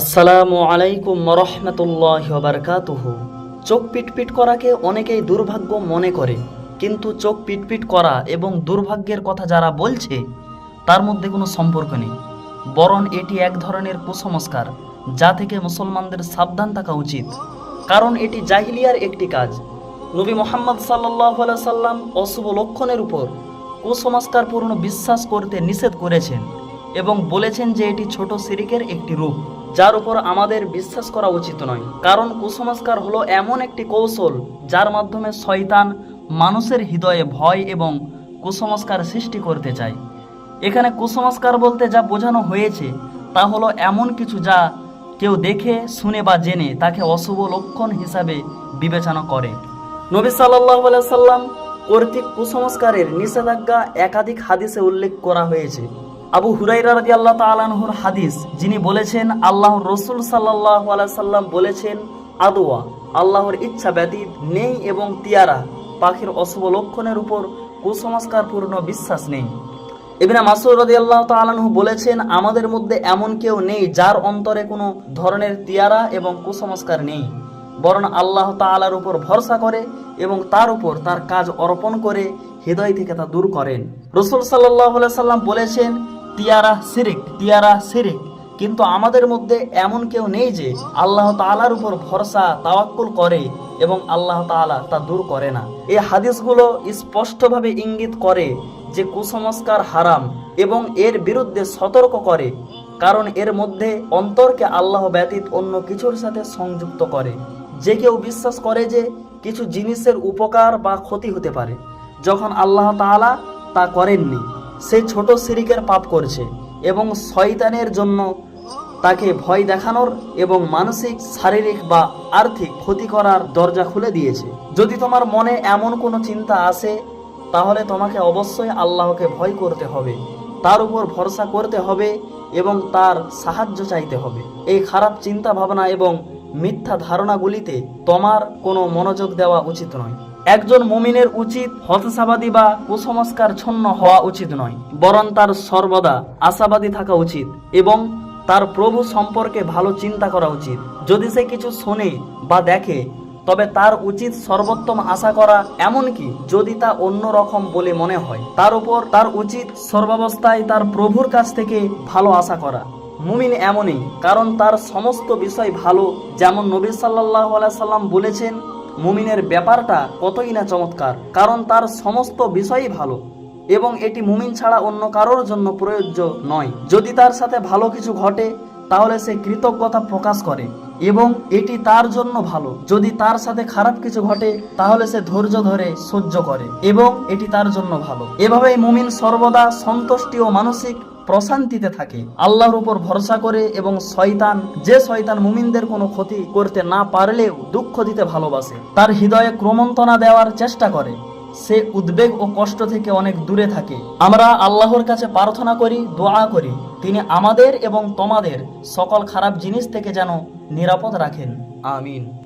আসসালামু আলাইকুম রহমতুল্লাহ বারকাতুহু চোখ পিটপিট করাকে অনেকেই দুর্ভাগ্য মনে করে, কিন্তু চোখ পিটপিট করা এবং দুর্ভাগ্যের কথা যারা বলছে, তার মধ্যে কোনো সম্পর্ক নেই। বরং এটি এক ধরনের কুসংস্কার, যা থেকে মুসলমানদের সাবধান থাকা উচিত। কারণ এটি জাহিলিয়ার একটি কাজ। নবী মোহাম্মদ সাল্লাহ সাল্লাম অশুভ লক্ষণের উপর কুসংস্কারপূর্ণ বিশ্বাস করতে নিষেধ করেছেন এবং বলেছেন যে এটি ছোট সিরিকের একটি রূপ। যার উপর আমাদের বিশ্বাস করা উচিত নয়। কারণ কুসংস্কার হলো এমন একটি কৌশল যার মাধ্যমে শয়তান মানুষের হৃদয়ে ভয় এবং কুসংস্কার সৃষ্টি করতে চায়। এখানে কুসংস্কার বলতে যা বোঝানো হয়েছে তা হলো এমন কিছু যা কেউ দেখে, শুনে বা জেনে তাকে অশুভ লক্ষণ হিসাবে বিবেচনা করে। নবী সাল্লাহ সাল্লাম কর্তৃক কুসংস্কারের নিষেধাজ্ঞা একাধিক হাদিসে উল্লেখ করা হয়েছে। আবু হুরাইরা রাজি আল্লাহ তালানহুর হাদিস, যিনি বলেছেন আল্লাহ রসুল সাল্লাহ সাল্লাম বলেছেন আদোয়া আল্লাহর ইচ্ছা ব্যতীত নেই এবং তিয়ারা, পাখির অশুভ লক্ষণের উপর কুসংস্কারপূর্ণ বিশ্বাস নেই। ইবনে মাসুদ রাদিয়াল্লাহু তাআলাহু বলেছেন, আমাদের মধ্যে এমন কেউ নেই যার অন্তরে কোনো ধরনের তিয়ারা এবং কুসংস্কার নেই, বরং আল্লাহ তাআলার উপর ভরসা করে এবং তার উপর তার কাজ অর্পণ করে হৃদয় থেকে তা দূর করেন। রসুল আলাইহি সাল্লাম বলেছেন তিয়ারা শিরিক তিয়ারা শিরিক। কিন্তু আমাদের মধ্যে এমন কেউ নেই যে আল্লাহ তাআলার উপর ভরসা, তাওয়াক্কুল করে এবং আল্লাহ তাআলা তা দূর করে না। এই হাদিসগুলো স্পষ্টভাবে ইঙ্গিত করে যে কুসংস্কার হারাম এবং এর বিরুদ্ধে সতর্ক করে, কারণ এর মধ্যে অন্তরকে আল্লাহ ব্যতীত অন্য কিছুর সাথে সংযুক্ত করে। যে কেউ বিশ্বাস করে যে কিছু জিনিসের উপকার বা ক্ষতি হতে পারে, যখন আল্লাহ তাআলা তা করেননি। সে ছোট সিরিকের পাপ করছে এবং শয়তানের জন্য তাকে ভয় দেখানোর এবং মানসিক, শারীরিক বা আর্থিক ক্ষতি করার দরজা খুলে দিয়েছে। যদি তোমার মনে এমন কোনো চিন্তা আসে, তাহলে তোমাকে অবশ্যই আল্লাহকে ভয় করতে হবে, তার উপর ভরসা করতে হবে এবং তার সাহায্য চাইতে হবে। এই খারাপ চিন্তা ভাবনা এবং মিথ্যা ধারণাগুলিতে তোমার কোনো মনোযোগ দেওয়া উচিত নয়। একজন মুমিনের উচিত হতাশাবাদী বা কুসংস্কার ছন্ন হওয়া উচিত নয়, বরং তার সর্বদা আশাবাদী থাকা উচিত এবং তার প্রভু সম্পর্কে ভালো চিন্তা করা উচিত। যদি সে কিছু শোনে বা দেখে, তবে তার উচিত সর্বোত্তম আশা করা এমনকি যদি তা অন্য রকম বলে মনে হয়, তার উপর তার উচিত সর্বাবস্থায় তার প্রভুর কাছ থেকে ভালো আশা করা। মুমিন এমনই, কারণ তার সমস্ত বিষয় ভালো। যেমন নবী সাল্লাহ সাল্লাম বলেছেন, মুমিনের ব্যাপারটা কতই না চমৎকার, কারণ তার সমস্ত বিষয়ই ভালো। এবং এটি মুমিন ছাড়া অন্য কারোর জন্য প্রযোজ্য নয়। যদি তার সাথে ভালো কিছু ঘটে, তাহলে সে কৃতজ্ঞতা প্রকাশ করে, এবং এটি তার জন্য ভালো। যদি তার সাথে খারাপ কিছু ঘটে, তাহলে সে ধৈর্য ধরে সহ্য করে, এবং এটি তার জন্য ভালো। এভাবেই মুমিন সর্বদা সন্তুষ্টি ও মানসিক প্রশান্তিতে থাকে। আল্লাহর উপর ভরসা করে এবং শয়তান, যে শয়তান মুমিনদের কোনো ক্ষতি করতে না পারলেও দুঃখ দিতে ভালোবাসে, তার হৃদয়ে ক্রমন্তনা দেওয়ার চেষ্টা করে। সে উদ্বেগ ও কষ্ট থেকে অনেক দূরে থাকে। আমরা আল্লাহর কাছে প্রার্থনা করি, দোয়া করি। তিনি আমাদের এবং তোমাদের সকল খারাপ জিনিস থেকে যেন নিরাপদ রাখেন। আমিন।